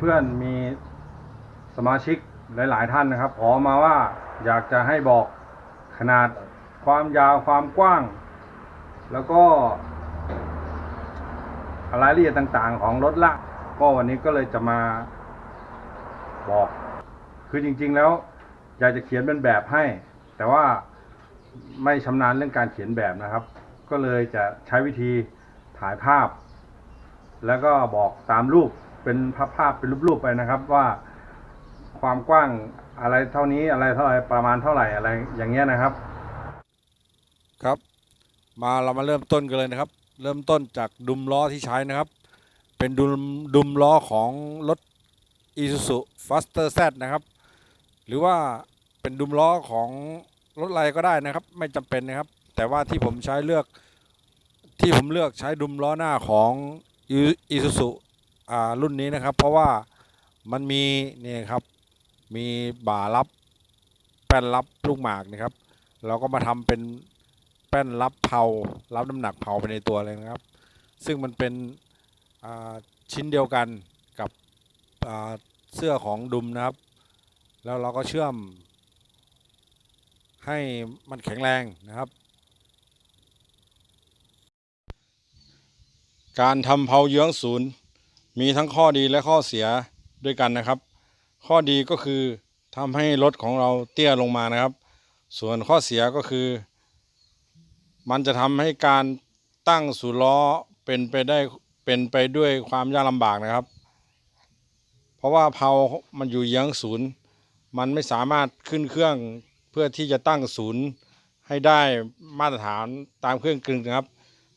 เพื่อนๆมีสมาชิกหลาย ๆ ท่านนะครับ ขอมาว่าอยากจะให้บอกขนาดความยาวความกว้าง แล้วก็รายละเอียดต่างๆ ของรถละก็วันนี้ก็เลยจะมาบอก คือจริง ๆ แล้ว อยากจะเขียนเป็นแบบให้ แต่ว่าไม่ชำนาญเรื่องการเขียนแบบนะครับ ก็เลยจะใช้วิธีถ่ายภาพ แล้วก็บอกตามรูป เป็นภาพภาพเป็นรูปๆไปนะครับ ว่าความกว้างอะไรเท่านี้อะไรเท่าไรประมาณเท่าไหร่อะไรอย่างเงี้ยนะครับ ครับ มาเรามาเริ่มต้นกันเลยนะครับ เริ่มต้นจากดุมล้อที่ใช้นะครับ เป็นดุมดุมล้อของรถ Isuzu Faster Z นะครับ หรือว่าเป็นดุมล้อของรถอะไรก็ได้นะครับ ไม่จำเป็นนะครับ แต่ว่าที่ผมใช้เลือกที่ผมเลือกใช้ดุมล้อหน้าของ Isuzu อ่า รุ่นนี้นะครับ เพราะว่ามันมีนี่ครับมีบ่ารับแป้นรับลูกหมากนะครับ เราก็มาทำเป็นแป้นรับเผารับน้ำหนักเผาไปในตัวเลยนะครับ ซึ่งมันเป็นชิ้นเดียวกันกับเสื้อของดุมนะครับ แล้วเราก็เชื่อม ให้มันแข็งแรงนะครับ การทำเผาเยื้องศูนย์ มีทั้งข้อดีและข้อเสียด้วยกันนะครับ ข้อดีก็คือทำให้รถของเราเตี้ยลงมานะครับ ส่วนข้อเสียก็คือ มันจะทำให้การตั้งศูนย์ล้อเป็นไปได้เป็นไปด้วยความยากลำบากนะครับ เพราะว่าเพามันอยู่เยื้องศูนย์ มันไม่สามารถขึ้นเครื่องเพื่อที่จะตั้งศูนย์ให้ได้มาตรฐานตามเครื่องกลึงนะครับ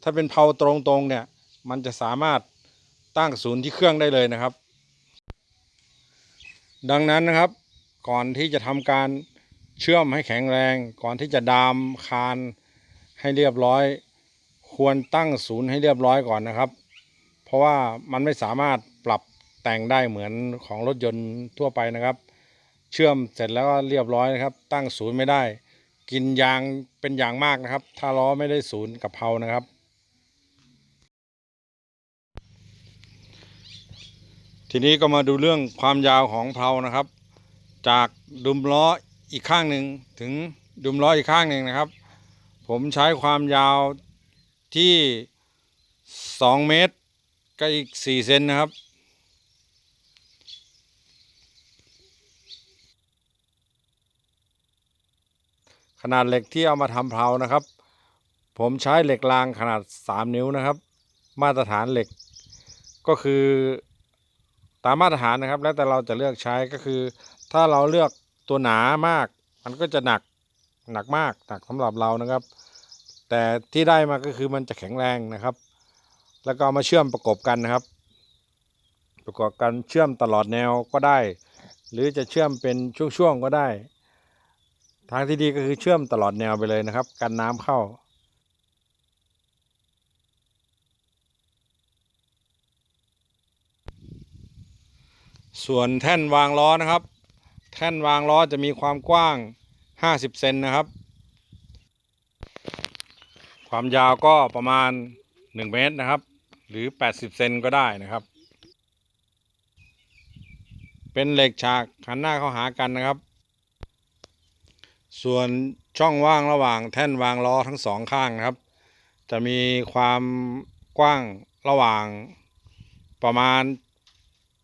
ถ้าเป็นเพาตรงๆเนี่ย มันจะสามารถ ตั้งศูนย์ที่เครื่องได้เลยนะครับ ดังนั้นนะครับ ก่อนที่จะทำการเชื่อมให้แข็งแรง ก่อนที่จะดามคานให้เรียบร้อย ควรตั้งศูนย์ให้เรียบร้อยก่อนนะครับ เพราะว่ามันไม่สามารถปรับแต่งได้เหมือนของรถยนต์ทั่วไปนะครับ เชื่อมเสร็จแล้วก็เรียบร้อยนะครับ ตั้งศูนย์ไม่ได้ กินยางเป็นอย่างมากนะครับ ถ้าล้อไม่ได้ศูนย์กับเพานะครับ ทีนี้ก็มาดูเรื่องความยาวของเพลานะครับ จากดุมล้ออีกข้างหนึ่งถึงดุมล้ออีกข้างหนึ่งนะครับ ผมใช้ความยาวที่ 2 เมตรก็อีก 4 เซนนะครับขนาดเหล็กที่เอามาทำเพลานะครับ ผมใช้เหล็กรางขนาด 3 นิ้วนะครับ มาตรฐานเหล็ก ก็คือ ตามมาตรฐานนะครับ แล้วแต่เราจะเลือกใช้ก็คือ ถ้าเราเลือกตัวหนามาก มันก็จะหนักหนักมากหนักสำหรับเรานะครับ แต่ที่ได้มาก็คือมันจะแข็งแรงนะครับ แล้วก็มาเชื่อมประกบกันนะครับ ประกอบกันเชื่อมตลอดแนวก็ได้ หรือจะเชื่อมเป็นช่วงๆก็ได้ ทางที่ดีก็คือเชื่อมตลอดแนวไปเลยนะครับ กันน้ำเข้า ส่วนแท่นวางล้อนะครับ แท่นวางล้อจะมีความกว้าง 50 เซนนะครับ ความยาวก็ประมาณ 1 เมตรนะครับ หรือ 80 เซนก็ได้นะครับ เป็นเหล็กฉากหันหน้าเข้าหากันนะครับ ส่วนช่องว่างระหว่างแท่นวางล้อทั้งสองข้างนะครับ จะมีความกว้างระหว่างประมาณ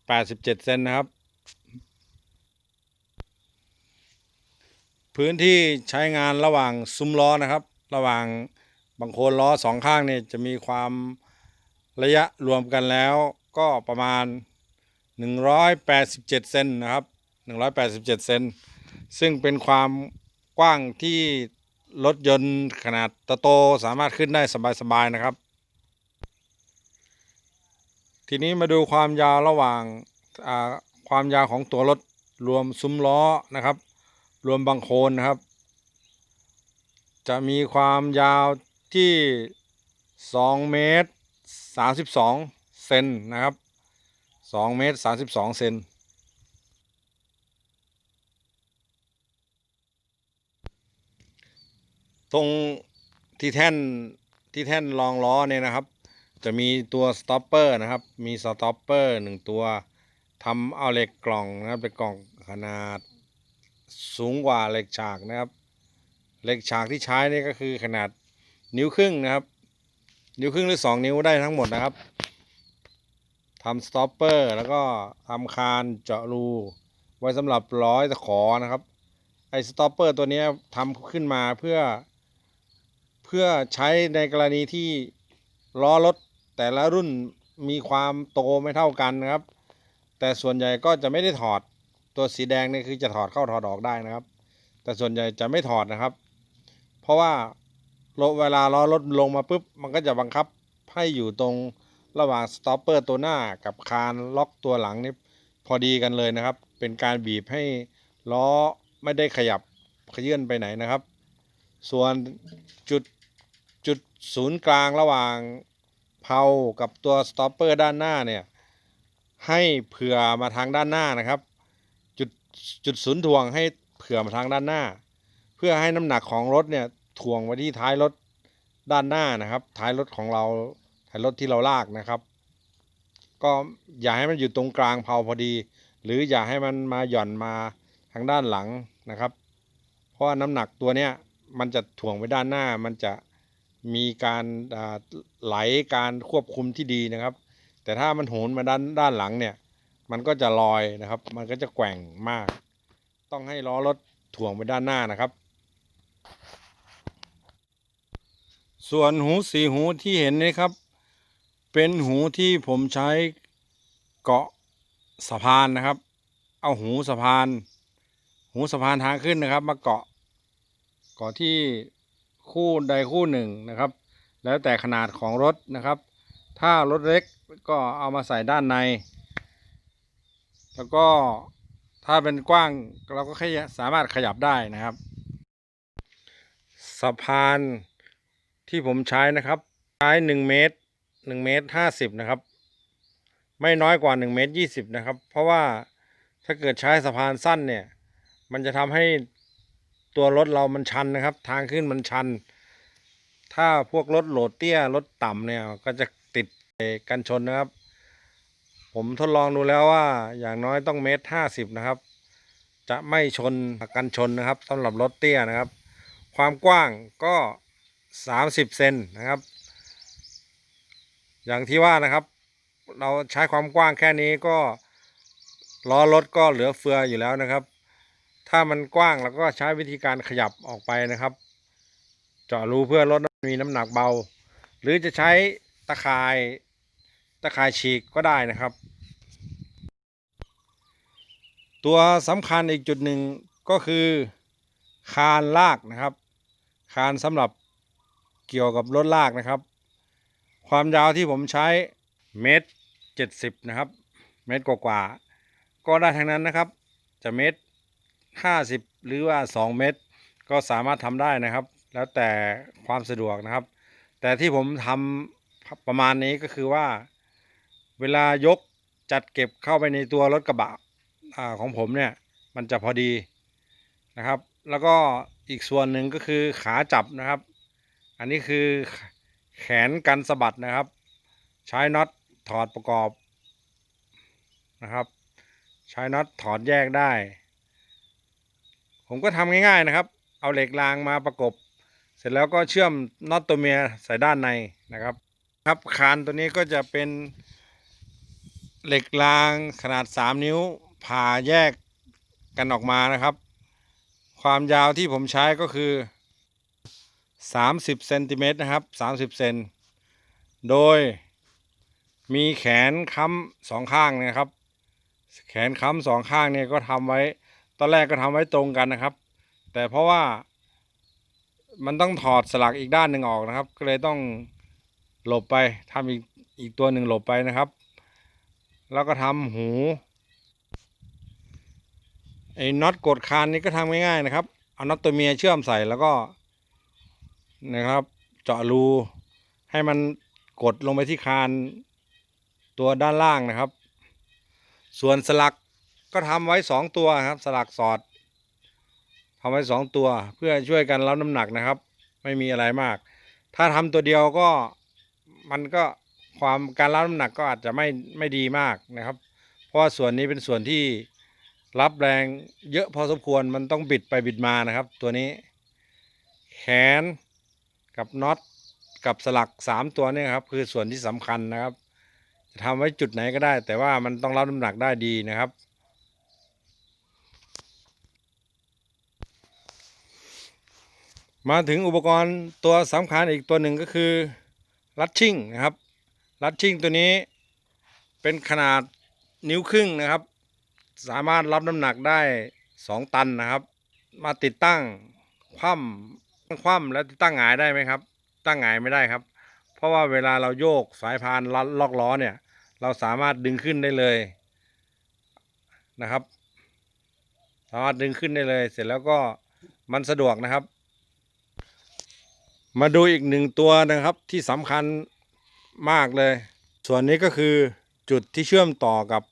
87เซนนะครับ พื้นที่ใช้งานระหว่างซุ้มล้อนะครับ ระหว่างบังโคลนล้อสองข้างเนี่ยจะมีความระยะรวมกันแล้วก็ประมาณ 187 เซนนะครับ 187 เซนซึ่งเป็นความกว้างที่รถยนต์ขนาดโตสามารถขึ้นได้สบายๆนะครับ ทีนี้มาดูความยาวระหว่างความยาวของตัวรถรวมซุ้มล้อนะครับ รวมบังโคลนนะครับ จะมีความยาวที่2เมตร32เซนนะครับ2เมตร32เซนตรงที่แท่นที่แท่นรองล้อเนี่ยนะครับ จะมีตัวสต็อปเปอร์นะครับ มีสต็อปเปอร์หนึ่งตัวทำเอาเหล็กกล่องนะครับเป็นกล่องขนาดสูงกว่าเหล็กฉากนะครับเหล็กฉากที่ใช้นี่ก็คือขนาดนิ้วครึ่งนะครับ นิ้วครึ่งหรือสองนิ้วได้ทั้งหมดนะครับทำสต็อปเปอร์แล้วก็ทำคานเจาะรู ไว้สำหรับร้อยตะขอนะครับไอ้สต็อปเปอร์ตัวนี้ทำขึ้นมาเพื่อ เพื่อใช้ในกรณีที่ล้อรถ แต่ละรุ่นมีความโตไม่เท่ากันนะครับ แต่ส่วนใหญ่ก็จะไม่ได้ถอดตัวสีแดงนี่คือจะถอดเข้าถอดออกได้นะครับ แต่ส่วนใหญ่จะไม่ถอดนะครับ เพราะว่าเวลาล้อรถลงมาปุ๊บมันก็จะบังคับให้อยู่ตรงระหว่างสต็อปเปอร์ตัวหน้ากับคานล็อกตัวหลังนี่พอดีกันเลยนะครับ เป็นการบีบให้ล้อไม่ได้ขยับขยื่นไปไหนนะครับ ส่วนจุดจุดศูนย์กลางระหว่าง เพลากับตัวสต็อปเปอร์ด้านหน้าเนี่ยให้เผื่อมาทางด้านหน้านะครับ จุดจุดศูนย์ถ่วงให้เผื่อมาทางด้านหน้า เพื่อให้น้ำหนักของรถเนี่ยถ่วงไปที่ท้ายรถด้านหน้านะครับ ท้ายรถของเราท้ายรถที่เราลากนะครับ ก็อย่าให้มันอยู่ตรงกลางเพลาพอดี หรืออย่าให้มันมาหย่อนมาทางด้านหลังนะครับ เพราะว่าน้ำหนักตัวเนี้ยมันจะถ่วงไปด้านหน้ามันจะ มีการไหลการควบคุมที่ดีนะครับ แต่ถ้ามันโหนมาด้านด้านหลังเนี่ย มันก็จะลอยนะครับ มันก็จะแกว่งมาก ต้องให้ล้อรถถ่วงไปด้านหน้านะครับ ส่วนหูสีหูที่เห็นนี่ครับ เป็นหูที่ผมใช้เกาะสะพานนะครับ เอาหูสะพาน หูสะพานทางขึ้นนะครับ มาเกาะเกาะที่ คู่ใดคู่หนึ่งนะครับ แล้วแต่ขนาดของรถนะครับ ถ้ารถเล็กก็เอามาใส่ด้านใน แล้วก็ถ้าเป็นกว้างเราก็สามารถขยับได้นะครับสะพานที่ผมใช้นะครับใช้หนึ่งเมตรหนึ่งเมตรห้าสิบนะครับ ไม่น้อยกว่าหนึ่งเมตรยี่สิบนะครับ เพราะว่าถ้าเกิดใช้สะพานสั้นเนี่ย มันจะทำให้ ตัวรถเรามันชันนะครับ ทางขึ้นมันชัน ถ้าพวกรถโหลดเตี้ยรถต่ำเนี่ยก็จะติดกันชนนะครับ ผมทดลองดูแล้วว่าอย่างน้อยต้องเมตรห้าสิบนะครับ จะไม่ชนกันชนนะครับสำหรับรถเตี้ยนะครับ ความกว้างก็สามสิบเซนนะครับ อย่างที่ว่านะครับ เราใช้ความกว้างแค่นี้ก็ล้อรถก็เหลือเฟืออยู่แล้วนะครับ ถ้ามันกว้างเราก็ใช้วิธีการขยับออกไปนะครับ เจาะรูเพื่อรถมีน้ำหนักเบา หรือจะใช้ตะข่ายตะข่ายฉีกก็ได้นะครับ ตัวสำคัญอีกจุดหนึ่งก็คือคานลากนะครับ คานสำหรับเกี่ยวกับรถลากนะครับ ความยาวที่ผมใช้เมตรเจ็ดสิบนะครับ เมตรกว่าๆก็ได้ทั้งนั้นนะครับ จะเมตร ห้าสิบหรือว่าสองเมตร ก็สามารถทำได้นะครับ แล้วแต่ความสะดวกนะครับ แต่ที่ผมทำประมาณนี้ก็คือว่า เวลายกจัดเก็บเข้าไปในตัวรถกระบะอของผมเนี่ย มันจะพอดีนะครับ แล้วก็อีกส่วนหนึ่งก็คือขาจับนะครับ อันนี้คือแขนกันสะบัดนะครับ ใช้น็อตถอดประกอบนะครับ ใช้น็อตถอดแยกได้ ผมก็ทำง่ายๆนะครับ เอาเหล็กรางมาประกบ เสร็จแล้วก็เชื่อมน็อตตัวเมียใส่ด้านในนะครับครับคานตัวนี้ก็จะเป็นเหล็กรางขนาด 3 นิ้วผ่าแยกกันออกมานะครับ ความยาวที่ผมใช้ก็คือ 30เซนติเมตรนะครับ 30เซนโดยมีแขนค้ำสองข้างนะครับ แขนค้ำสองข้างเนี่ยก็ทำไว้ ตอนแรกก็ทำไว้ตรงกันนะครับ แต่เพราะว่ามันต้องถอดสลักอีกด้านหนึ่งออกนะครับ ก็เลยต้องหลบไปทำอีกอีกตัวหนึ่งหลบไปนะครับ แล้วก็ทำหูไอ้น็อตกดคานนี่ก็ทำง่ายๆนะครับเอาน็อตตัวเมียเชื่อมใส่แล้วก็นะครับ เจาะรูให้มันกดลงไปที่คานตัวด้านล่างนะครับ ส่วนสลัก ก็ทำไว้สองตัวครับ สลักสอดทำไว้สองตัว เพื่อช่วยกันรับน้ำหนักนะครับ ไม่มีอะไรมาก ถ้าทำตัวเดียวก็มันก็ความการรับน้ำหนักก็อาจจะไม่ไม่ดีมากนะครับ เพราะว่าส่วนนี้เป็นส่วนที่รับแรงเยอะพอสมควรมันต้องบิดไปบิดมานะครับ ตัวนี้ แขนกับน็อตกับสลักสามตัวนี่ครับคือส่วนที่สำคัญนะครับ จะทำไว้จุดไหนก็ได้ แต่ว่ามันต้องรับน้ำหนักได้ดีนะครับ มาถึงอุปกรณ์ตัวสำคัญอีกตัวหนึ่งก็คือรัดชิ่งนะครับรัดชิ่งตัวนี้เป็นขนาดนิ้วครึ่งนะครับ สามารถรับน้ำหนักได้ 2 ตันนะครับ มาติดตั้งคว่ำคว่ำแล้วติดตั้งหงายได้ไหมครับ ตั้งหงายไม่ได้ครับ เพราะว่าเวลาเราโยกสายพานลัดล็อกล้อเนี่ย เราสามารถดึงขึ้นได้เลยนะครับ สามารถดึงขึ้นได้เลย เสร็จแล้วก็มันสะดวกนะครับ มาดูอีกหนึ่งตัวนะครับที่สำคัญมากเลย ส่วนนี้ก็คือจุดที่เชื่อมต่อกับ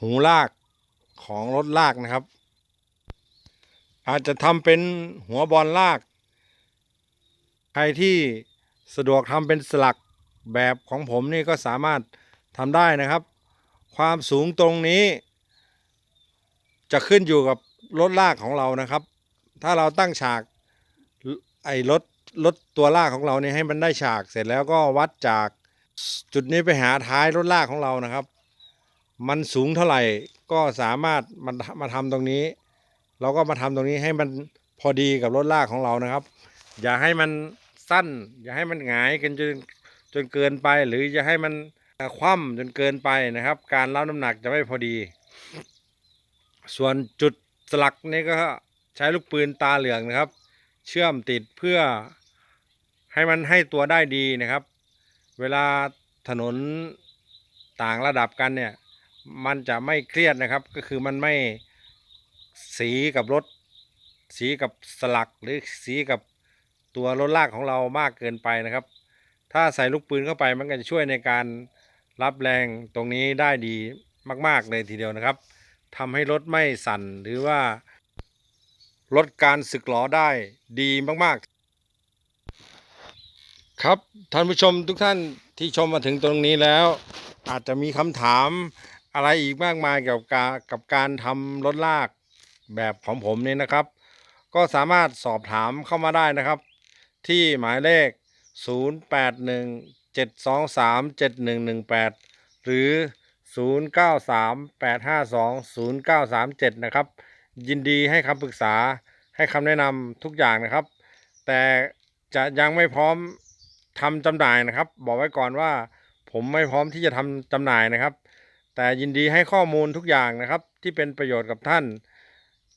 หูลากของรถลากนะครับ อาจจะทำเป็นหัวบอลลาก ใครที่สะดวกทำเป็นสลักแบบของผมนี่ก็สามารถทำได้นะครับ ความสูงตรงนี้ จะขึ้นอยู่กับรถลากของเรานะครับ ถ้าเราตั้งฉากไอ้รถ รถตัวลากของเราเนี่ยให้มันได้ฉากเสร็จแล้วก็วัดจากจุดนี้ไปหาท้ายรถลากของเรานะครับ มันสูงเท่าไหร่ก็สามารถมามาทำตรงนี้ เราก็มาทำตรงนี้ให้มันพอดีกับรถลากของเรานะครับ อย่าให้มันสั้น อย่าให้มันหงายกันจนจนเกินไป หรืออย่าให้มันคว่ำจนเกินไปนะครับ การรับน้ำหนักจะไม่พอดี ส่วนจุดสลักนี่ก็ใช้ลูกปืนตาเหลืองนะครับ เชื่อมติดเพื่อ ให้มันให้ตัวได้ดีนะครับ เวลาถนนต่างระดับกันเนี่ยมันจะไม่เครียดนะครับ ก็คือมันไม่สีกับรถ สีกับสลักหรือสีกับตัวรถลากของเรามากเกินไปนะครับ ถ้าใส่ลูกปืนเข้าไปมันก็จะช่วยในการรับแรงตรงนี้ได้ดีมาก ๆ เลยทีเดียวนะครับทำให้รถไม่สั่นหรือว่าลดการสึกหรอได้ดีมาก ๆ ครับท่านผู้ชมทุกท่านที่ชมมาถึงตรงนี้แล้ว อาจจะมีคำถามอะไรอีกมากมายเกี่ยวกับการกับการทำรถลากแบบของผมนี่นะครับ ก็สามารถสอบถามเข้ามาได้นะครับ ที่หมายเลข 0817237118 หรือ 0938520937 นะครับ ยินดีให้คำปรึกษาให้คำแนะนำทุกอย่างนะครับ แต่จะยังไม่พร้อม ทำจำหน่ายนะครับ บอกไว้ก่อนว่า ผมไม่พร้อมที่จะทำจำหน่ายนะครับ แต่ยินดีให้ข้อมูลทุกอย่างนะครับ ที่เป็นประโยชน์กับท่าน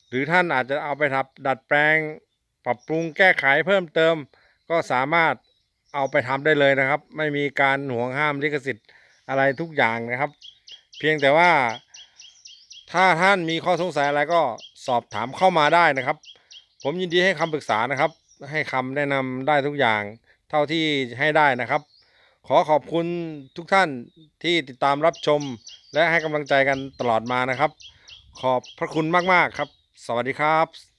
หรือท่านอาจจะเอาไปทับดัดแปลง ปรับปรุงแก้ไขเพิ่มเติม ก็สามารถเอาไปทำได้เลยนะครับ ไม่มีการห่วงห้ามลิขสิทธิ์อะไรทุกอย่างนะครับ เพียงแต่ว่า ถ้าท่านมีข้อสงสัยอะไรก็สอบถามเข้ามาได้นะครับ ผมยินดีให้คำปรึกษานะครับ ให้คำแนะนำได้ทุกอย่าง เท่าที่ให้ได้นะครับ ขอขอบคุณทุกท่านที่ติดตามรับชม และให้กำลังใจกันตลอดมานะครับ ขอบพระคุณมากๆครับ สวัสดีครับ